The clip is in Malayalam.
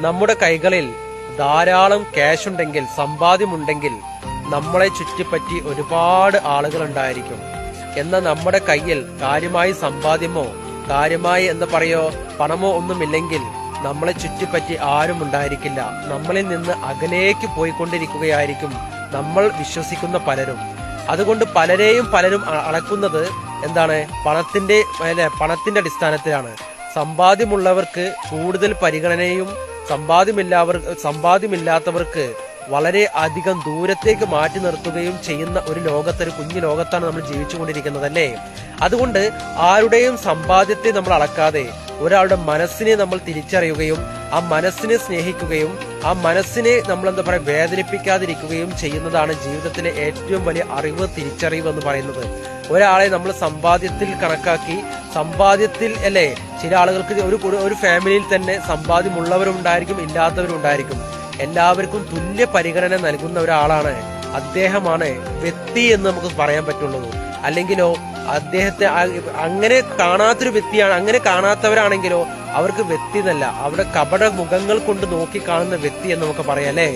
നമ്മുടെ കൈകളിൽ ധാരാളം ക്യാഷ് ഉണ്ടെങ്കിൽ സമ്പാദ്യമുണ്ടെങ്കിൽ നമ്മളെ ചുറ്റിപ്പറ്റി ഒരുപാട് ആളുകൾ ഉണ്ടായിരിക്കും എന്നാൽ നമ്മുടെ കയ്യിൽ കാര്യമായി സമ്പാദ്യമോ കാര്യമായി എന്ന് പറയോ പണമോ ഒന്നുമില്ലെങ്കിൽ നമ്മളെ ചുറ്റിപ്പറ്റി ആരും ഉണ്ടായിരിക്കില്ല. നമ്മളിൽ നിന്ന് അകലേക്ക് പോയിക്കൊണ്ടിരിക്കുകയായിരിക്കും നമ്മൾ വിശ്വസിക്കുന്ന പലരും. അതുകൊണ്ട് പലരെയും പലരും അളക്കുന്നത് എന്താണ്? പണത്തിന്റെ പണത്തിന്റെ അടിസ്ഥാനത്തിലാണ്. സമ്പാദ്യമുള്ളവർക്ക് കൂടുതൽ പരിഗണനയും സമ്പാദ്യമില്ലാവർ സമ്പാദ്യമില്ലാത്തവർക്ക് വളരെ അധികം ദൂരത്തേക്ക് മാറ്റി നിർത്തുകയും ചെയ്യുന്ന ഒരു ലോകത്ത് ഒരു കുഞ്ഞു ലോകത്താണ് നമ്മൾ ജീവിച്ചുകൊണ്ടിരിക്കുന്നത് അല്ലേ അതുകൊണ്ട് ആരുടെയും സമ്പാദ്യത്തെ നമ്മൾ അളക്കാതെ ഒരാളുടെ മനസ്സിനെ നമ്മൾ തിരിച്ചറിയുകയും ആ മനസ്സിനെ സ്നേഹിക്കുകയും ആ മനസ്സിനെ നമ്മൾ എന്താ പറയുക വേദനിപ്പിക്കാതിരിക്കുകയും ചെയ്യുന്നതാണ് ജീവിതത്തിലെ ഏറ്റവും വലിയ അറിവ് തിരിച്ചറിവ് എന്ന് പറയുന്നത്. ഒരാളെ നമ്മൾ സമ്പാദ്യത്തിൽ കണക്കാക്കി സമ്പാദ്യത്തിൽ അല്ലേ ചില ആളുകൾക്ക് ഒരു ഒരു ഫാമിലിയിൽ തന്നെ സമ്പാദ്യമുള്ളവരും ഉണ്ടായിരിക്കും ഇല്ലാത്തവരും ഉണ്ടായിരിക്കും എല്ലാവർക്കും തുല്യ പരിഗണന നൽകുന്ന ഒരാളാണ് അദ്ദേഹമാണ് വ്യക്തി എന്ന് നമുക്ക് പറയാൻ പറ്റുള്ളൂ. അല്ലെങ്കിലോ അദ്ദേഹത്തെ അങ്ങനെ കാണാത്തൊരു വ്യക്തിയാണ് അങ്ങനെ കാണാത്തവരാണെങ്കിലോ അവർക്ക് വ്യക്തി എന്നല്ല അവിടെ കപട മുഖങ്ങൾ കൊണ്ട് നോക്കി കാണുന്ന വ്യക്തി എന്ന് നമുക്ക് പറയാം അല്ലേ?